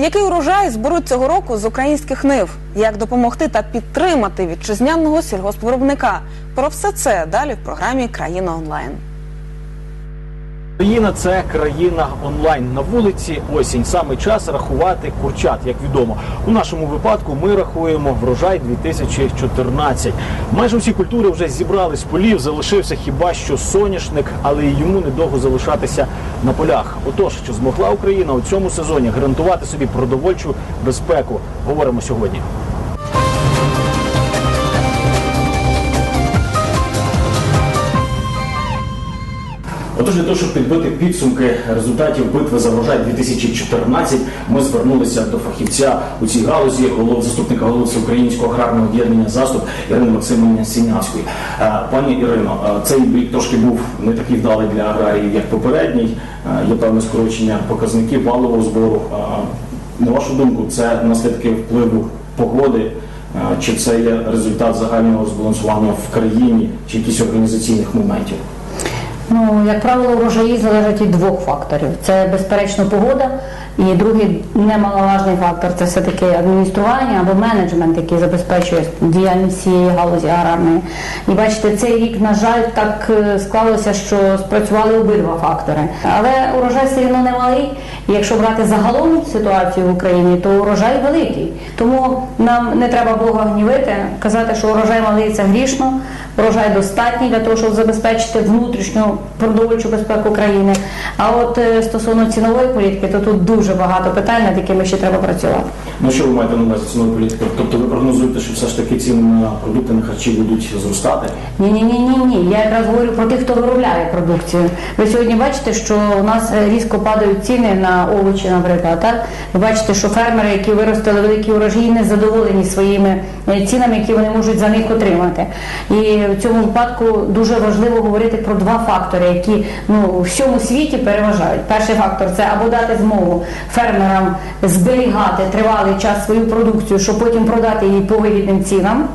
Який урожай зберуть цього року з українських нив? Як допомогти та підтримати вітчизняного сільгоспвиробника? Про все це далі в програмі Країна онлайн. Україна це країна онлайн. На вулиці осінь. Саме час рахувати курчат, як відомо. У нашому випадку ми рахуємо врожай 2014. Майже всі культури вже зібрали з полів. Залишився хіба що соняшник, але й йому недовго залишатися на полях. Отож, чи змогла Україна у цьому сезоні гарантувати собі продовольчу безпеку? Говоримо сьогодні. Отож, для того, щоб підбити підсумки результатів битви за врожай 2014, ми звернулися до фахівця у цій галузі, голов заступника голови Всеукраїнського аграрного об'єднання заступ Ірини Максимівни Сінявської. Е, Пані Ірино, е, цей рік трошки був не такий вдалий для аграріїв, як попередній. Е, Є певне скорочення показників валового збору. На вашу думку, це наслідки впливу погоди? Чи це є результат загального розбалансування в країні, чи якісь організаційних моментів? Ну, як правило, урожаї залежать від двох факторів: це безперечно погода, і другий немаловажний фактор це все-таки адміністрування або менеджмент, який забезпечує діяльність цієї галузі аграрної. І бачите, цей рік, на жаль, так е, склалося, що спрацювали обидва фактори. Але урожай все одно немалий. І якщо брати загалом ситуацію в Україні, то урожай великий. Тому нам не треба Бога гнівити, казати, що урожай малий це грішно. Урожай достатній для того, щоб забезпечити внутрішню продовольчу безпеку країни. А от е, стосовно цінової політики, то тут дуже багато питань, над якими ще треба працювати. Ну що ви маєте на увазі цінову політику? Тобто ви прогнозуєте, що все ж таки ціни на продукти на харчі будуть зростати? Ні, ні, ні, ні, ні. Я якраз говорю про тих, хто виробляє продукцію. Ви сьогодні бачите, що у нас е, різко падають ціни на овочі, наприклад. Так? Ви бачите, що фермери, які виростили великі урожаї, не задоволені своїми е, цінами, які вони можуть за них отримати. І в цьому випадку дуже важливо говорити про два фактори, які ну у всьому світі переважають. Перший фактор це або дати змогу фермерам зберігати тривалий час свою продукцію, щоб потім продати її по вигідним цінам.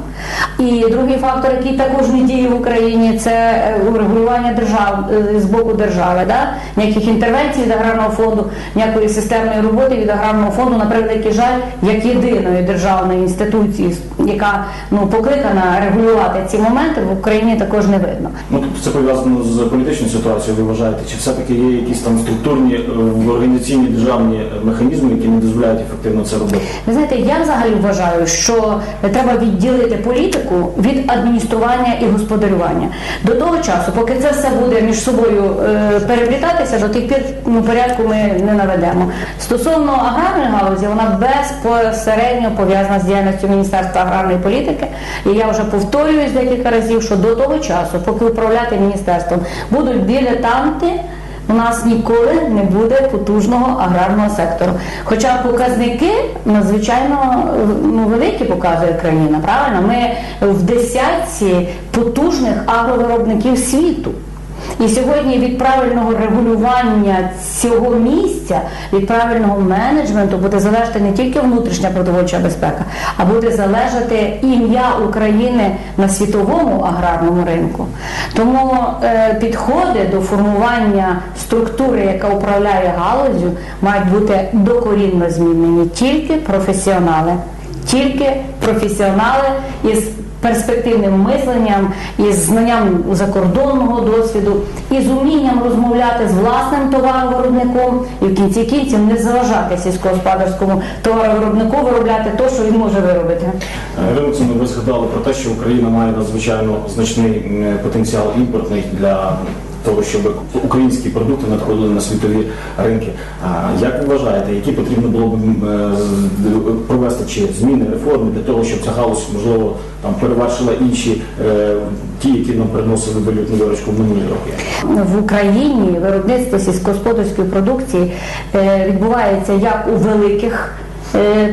І другий фактор, який також не діє в Україні, це е, урегулювання держав е, з боку держави. Да? Ніяких інтервенцій від аграрного фонду, ніякої системної роботи від аграрного фонду, на превеликий жаль, як єдиної державної інституції, яка ну покликана регулювати ці моменти, в Україні також не видно. Ну це пов'язано з політичною ситуацією, ви вважаєте? Чи все-таки є якісь там структурні е, організаційні державні механізми, які не дозволяють ефективно це робити? Ви знаєте, я взагалі вважаю, що треба відділити політику від адміністрування і господарювання. До того часу, поки це все буде між собою е, переплітатися, до тих пір ну, порядку ми не наведемо. Стосовно аграрної галузі, вона безпосередньо пов'язана з діяльністю Міністерства аграрної політики. І я вже повторююсь декілька разів, що до того часу, поки управляти міністерством будуть дилетанти. У нас ніколи не буде потужного аграрного сектору. Хоча показники надзвичайно ну, великі показує країна. Правильно, ми в десятці потужних агровиробників світу. І сьогодні від правильного регулювання цього місця, від правильного менеджменту буде залежати не тільки внутрішня продовольча безпека, а буде залежати ім'я України на світовому аграрному ринку. Тому е, підходи до формування структури, яка управляє галузю, мають бути докорінно змінені тільки професіонали, тільки професіонали із перспективним мисленням, із знанням закордонного досвіду, і з умінням розмовляти з власним товаровиробником і в кінці кінців не заважати сільськогосподарському товаровиробнику виробляти те, що він може виробити. Ірина ви згадали про те, що Україна має надзвичайно значний потенціал імпортний для того, щоб українські продукти надходили на світові ринки. А як ви вважаєте, які потрібно було б е, провести чи зміни реформи для того, щоб ця галузь можливо там перевершила інші е, ті, які нам приносили валютну виручку в минулі роки? В Україні виробництво сільськогосподарської продукції е, відбувається як у великих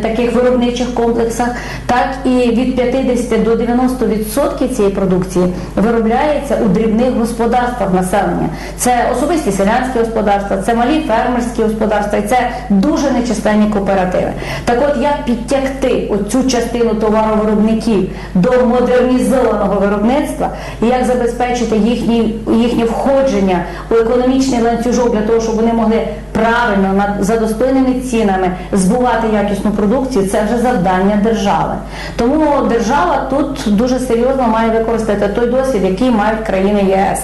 таких виробничих комплексах, так і від 50 до 90% цієї продукції виробляється у дрібних господарствах населення. Це особисті селянські господарства, це малі фермерські господарства, і це дуже нечисленні кооперативи. Так от як підтягти оцю частину товаровиробників до модернізованого виробництва і як забезпечити їхні, їхнє входження у економічний ланцюжок для того, щоб вони могли правильно за достойними цінами збувати якісну продукцію, це вже завдання держави. Тому держава тут дуже серйозно має використати той досвід, який мають країни ЄС.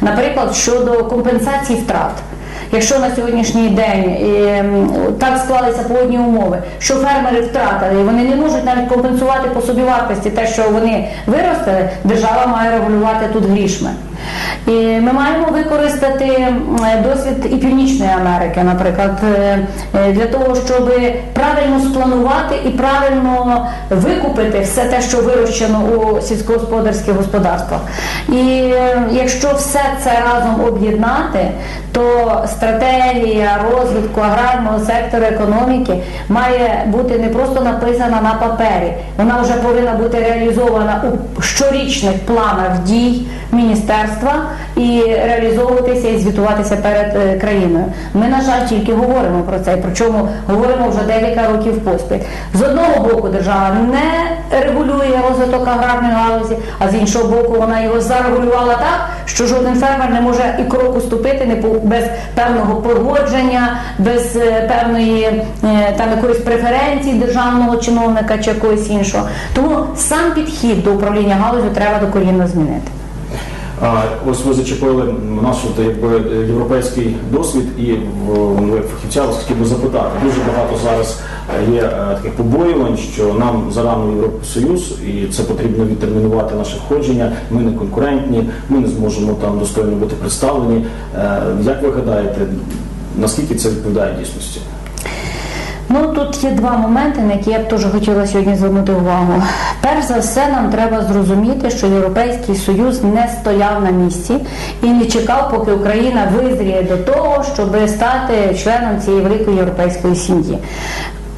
Наприклад, щодо компенсації втрат. Якщо на сьогоднішній день ем, так склалися погодні умови, що фермери втратили, і вони не можуть навіть компенсувати по собівартості те, що вони виростили, держава має регулювати тут грішми. І ми маємо використати досвід і Північної Америки, наприклад, е, е, для того, щоб правильно спланувати і правильно викупити все те, що вирощено у сільськогосподарських господарствах. І е, якщо все це разом об'єднати, то стратегія розвитку аграрного сектору економіки має бути не просто написана на папері, вона вже повинна бути реалізована у щорічних планах дій міністерства і реалізовуватися і звітуватися перед е, країною. Ми, на жаль, тільки говоримо про це, причому говоримо вже декілька років поспіль. З одного боку, держава не регулює розвиток аграрної галузі, а з іншого боку, вона його зарегулювала так, що жоден фермер не може і кроку ступити не без певного погодження, без е, певної е, там якоїсь преференції державного чиновника чи якогось іншого. Тому сам підхід до управління галузю треба докорінно змінити. Ось ви зачепили наш якби європейський досвід, і ну, фахівця вас хотів би запитати. Дуже багато зараз є е, таких побоювань, що нам зарано Євросоюз, і це потрібно відтермінувати наше входження. Ми не конкурентні, ми не зможемо там достойно бути представлені. Е, Як ви гадаєте, наскільки це відповідає дійсності? Ну тут є два моменти, на які я б теж хотіла сьогодні звернути увагу. Перш за все, нам треба зрозуміти, що Європейський Союз не стояв на місці і не чекав, поки Україна визріє до того, щоб стати членом цієї великої європейської сім'ї.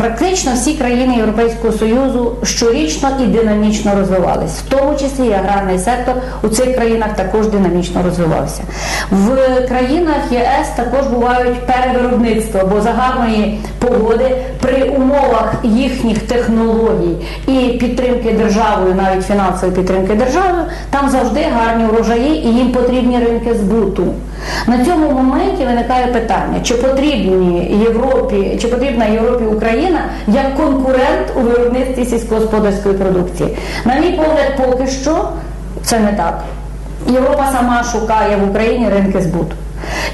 Практично всі країни Європейського Союзу щорічно і динамічно розвивались, в тому числі і аграрний сектор у цих країнах також динамічно розвивався. В країнах ЄС також бувають перевиробництва, бо за гарної погоди при умовах їхніх технологій і підтримки державою, навіть фінансової підтримки державою, там завжди гарні урожаї і їм потрібні ринки збуту. На цьому моменті виникає питання, чи потрібні Європі, чи потрібна Європі Україна як конкурент у виробництві сільськогосподарської продукції. На мій погляд, поки що це не так. Європа сама шукає в Україні ринки збуту.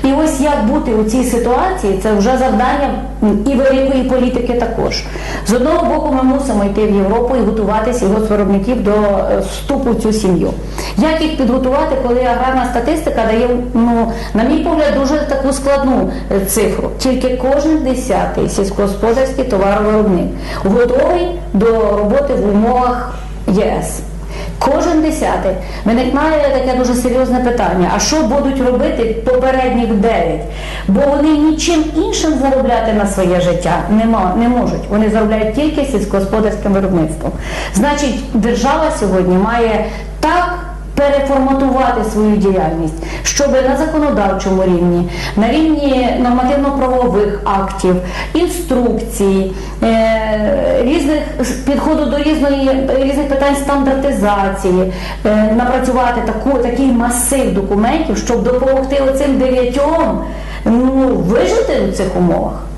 І ось як бути у цій ситуації, це вже завдання і великої політики також. З одного боку, ми мусимо йти в Європу і готувати сільгоспвиробників до е, вступу в цю сім'ю. Як їх підготувати, коли аграрна статистика дає, ну, на мій погляд, дуже таку складну е, цифру. Тільки кожен десятий сільськогосподарський товаровиробник готовий до роботи в умовах ЄС. Кожен десятий виникає таке дуже серйозне питання: а що будуть робити попередніх дев'ять? Бо вони нічим іншим заробляти на своє життя нема, не можуть. Вони заробляють тільки сільськогосподарським виробництвом. Значить, держава сьогодні має так переформатувати свою діяльність, щоб на законодавчому рівні, на рівні нормативно-правових актів, інструкцій, е, різних підходу до різної різних питань стандартизації, е, напрацювати таку такий масив документів, щоб допомогти оцим дев'ятьом ну, вижити у цих умовах.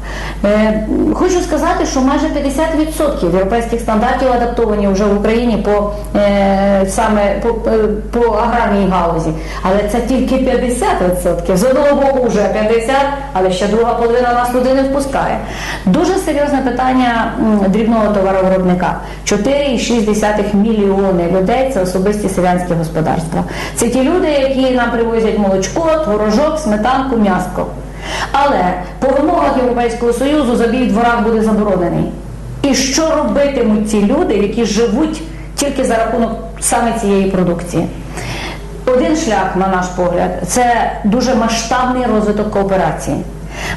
Е, Хочу сказати, що майже 50% європейських стандартів адаптовані вже в Україні по е, саме по, е, по аграрній галузі, але це тільки 50%. З одного боку вже 50%, але ще друга половина нас туди не впускає. Дуже серйозне питання дрібного товаровиробника. 4,6 мільйони людей це особисті селянські господарства. Це ті люди, які нам привозять молочко, творожок, сметанку, м'яско. Але по вимогах Європейського Союзу забій в дворах буде заборонений. І що робитимуть ці люди, які живуть тільки за рахунок саме цієї продукції? Один шлях, на наш погляд, це дуже масштабний розвиток кооперації.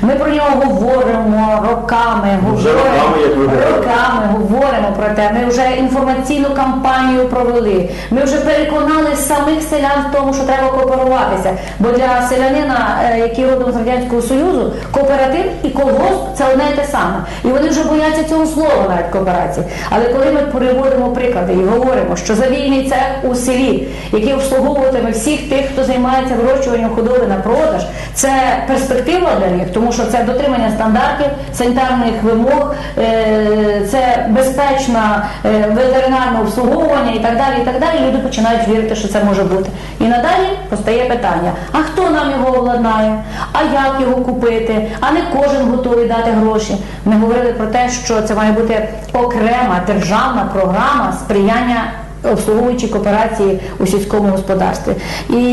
Ми про нього говоримо роками, говоримо, роками, роками говоримо про те. Ми вже інформаційну кампанію провели. Ми вже переконали самих селян в тому, що треба кооперуватися. Бо для селянина, е, який родом з радянського союзу, кооператив і колгосп це одне і те саме. І вони вже бояться цього слова навіть кооперації. Але коли ми приводимо приклади і говоримо, що завійний цех у селі, який обслуговуватиме всіх тих, хто займається вирощуванням худоби на продаж, це перспектива для них, тому що це дотримання стандартів, санітарних вимог, е, це безпечне ветеринарне обслуговування і так далі. І так далі. Люди починають вірити, що це може бути. І надалі постає питання: а хто нам його обладнає? А як його купити? А не кожен готовий дати гроші. Ми говорили про те, що це має бути окрема державна програма сприяння обслуговуючі кооперації у сільському господарстві. І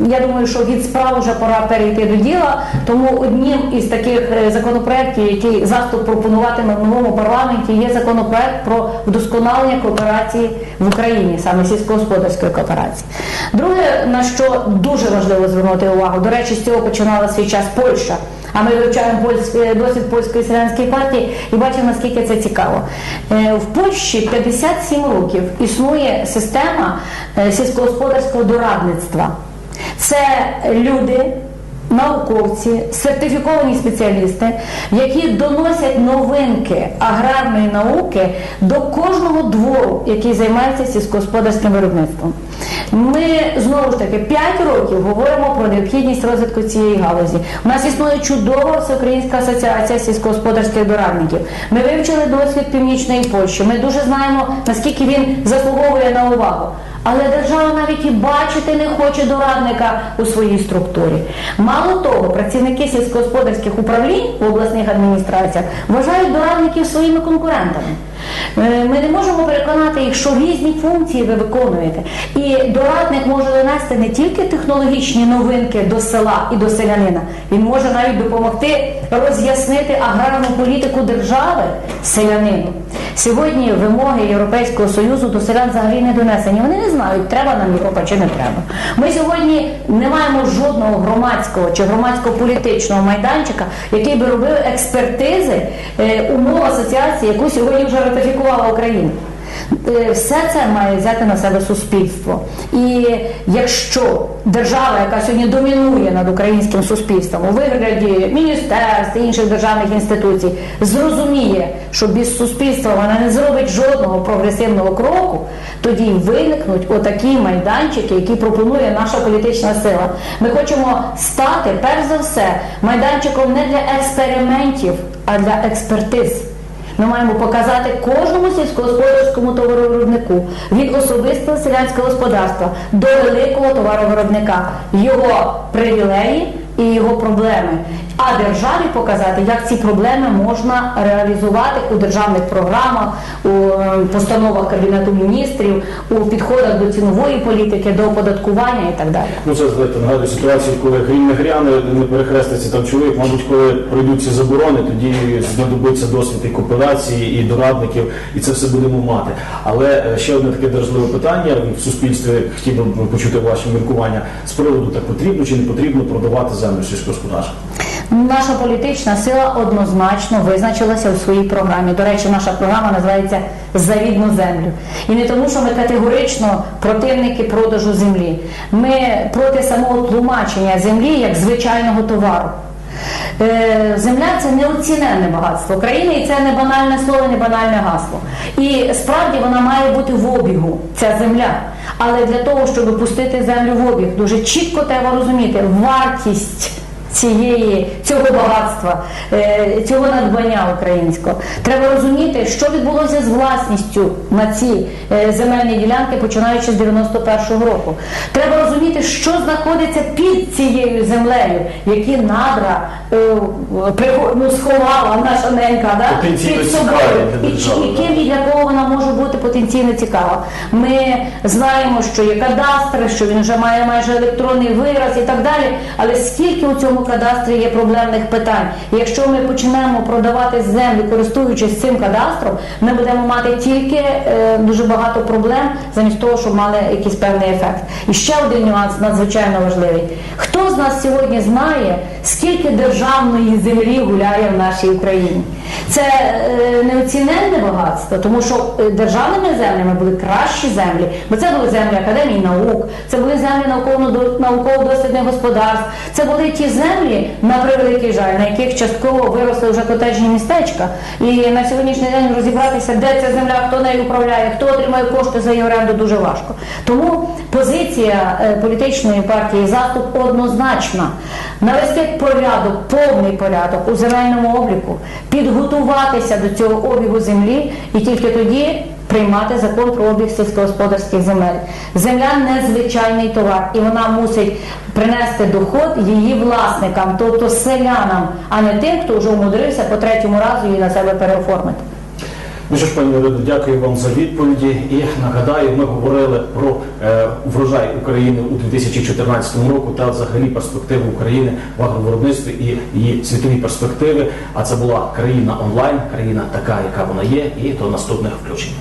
я думаю, що від справ вже пора перейти до діла. Тому одним із таких е, законопроєктів, який заступ пропонуватиме в новому парламенті, є законопроект про вдосконалення кооперації в Україні, саме сільськогосподарської кооперації. Друге, на що дуже важливо звернути увагу, до речі, з цього починала свій час Польща. А ми вивчаємо польський досвід польської селянської партії і бачимо, наскільки це цікаво. Е, В Польщі 57 років існує система е, сільськогосподарського дорадництва. Це люди. Науковці, сертифіковані спеціалісти, які доносять новинки аграрної науки до кожного двору, який займається сільськогосподарським виробництвом. Ми знову ж таки 5 років говоримо про необхідність розвитку цієї галузі. У нас існує чудова всеукраїнська асоціація сільськогосподарських дорадників. Ми вивчили досвід північної Польщі. Ми дуже знаємо, наскільки він заслуговує на увагу. Але держава навіть і бачити не хоче дорадника у своїй структурі. Мало того, працівники сільськогосподарських управлінь в обласних адміністраціях вважають дорадників своїми конкурентами. Е, Ми не можемо переконати їх, що різні функції ви виконуєте. І дорадник може донести не тільки технологічні новинки до села і до селянина, він може навіть допомогти роз'яснити аграрну політику держави селянину. Сьогодні вимоги Європейського Союзу до селян взагалі не донесені. Вони не знають, треба нам Європа чи не треба. Ми сьогодні не маємо жодного громадського чи громадсько-політичного майданчика, який би робив експертизи е, умов асоціації, яку сьогодні вже ратифікувала Україна. Все це має взяти на себе суспільство. І якщо держава, яка сьогодні домінує над українським суспільством у вигляді міністерств і інших державних інституцій, зрозуміє, що без суспільства вона не зробить жодного прогресивного кроку, тоді виникнуть отакі майданчики, які пропонує наша політична сила. Ми хочемо стати, перш за все, майданчиком не для експериментів, а для експертиз. Ми маємо показати кожному сільськогосподарському товаровиробнику від особистого селянського господарства до великого товаровиробника його привілеї і його проблеми. А державі показати, як ці проблеми можна реалізувати у державних програмах, у е, постановах Кабінету міністрів, у підходах до цінової політики, до оподаткування і так далі. Ну це знаєте, нагадую ситуацію, коли грім не гряне, не перехреститься там чоловік. Мабуть, коли пройдуть ці заборони, тоді знадобиться досвід і кооперації, і дорадників, і це все будемо мати. Але е, ще одне таке дражливе питання в суспільстві. Хотів би почути ваші міркування з приводу так потрібно чи не потрібно продавати землю сільськогосподарську. Наша політична сила однозначно визначилася у своїй програмі. До речі, наша програма називається За рідну землю. І не тому, що ми категорично противники продажу землі. Ми проти самого тлумачення землі як звичайного товару. Е, Земля це неоціненне багатство країни, і це не банальне слово, не банальне гасло. І справді вона має бути в обігу, ця земля. Але для того, щоб пустити землю в обіг, дуже чітко треба розуміти вартість цієї, цього багатства, е, цього надбання українського. Треба розуміти, що відбулося з власністю на ці е, земельні ділянки, починаючи з 91-го року. Треба розуміти, що знаходиться під цією землею, які надра е, ну, сховала наша ненька да? Під собою. І, ким і для кого вона може бути потенційно цікава. Ми знаємо, що є кадастр, що він вже має майже електронний вираз і так далі. Але скільки у цьому кадастрі є проблемних питань? Якщо ми почнемо продавати землю, користуючись цим кадастром, ми будемо мати тільки е, дуже багато проблем, замість того, щоб мали якийсь певний ефект. І ще один нюанс надзвичайно важливий. Хто з нас сьогодні знає, скільки державної землі гуляє в нашій Україні? Це е, неоціненне багатство, тому що е, державними землями були кращі землі, бо це були землі академії наук, це були землі науково- науково-дослідних господарств, це були ті землі, на превеликий жаль, на яких частково виросли вже котеджні містечка. І на сьогоднішній день розібратися, де ця земля, хто нею управляє, хто отримає кошти за її оренду, дуже важко. Тому позиція е, політичної партії заступ однозначна. Навести порядок, повний порядок у земельному обліку, підготуватися до цього обігу землі і тільки тоді приймати закон про обіг сільськогосподарських земель. Земля незвичайний товар, і вона мусить принести доход її власникам, тобто селянам, а не тим, хто вже умудрився по третьому разу її на себе переоформити. Ну що ж, пані Ірино, дякую вам за відповіді. І нагадаю, ми говорили про е, врожай України у 2014 року та взагалі перспективи України в агровиробництві і її світові перспективи. А це була країна онлайн, країна така, яка вона є, і до наступних включень.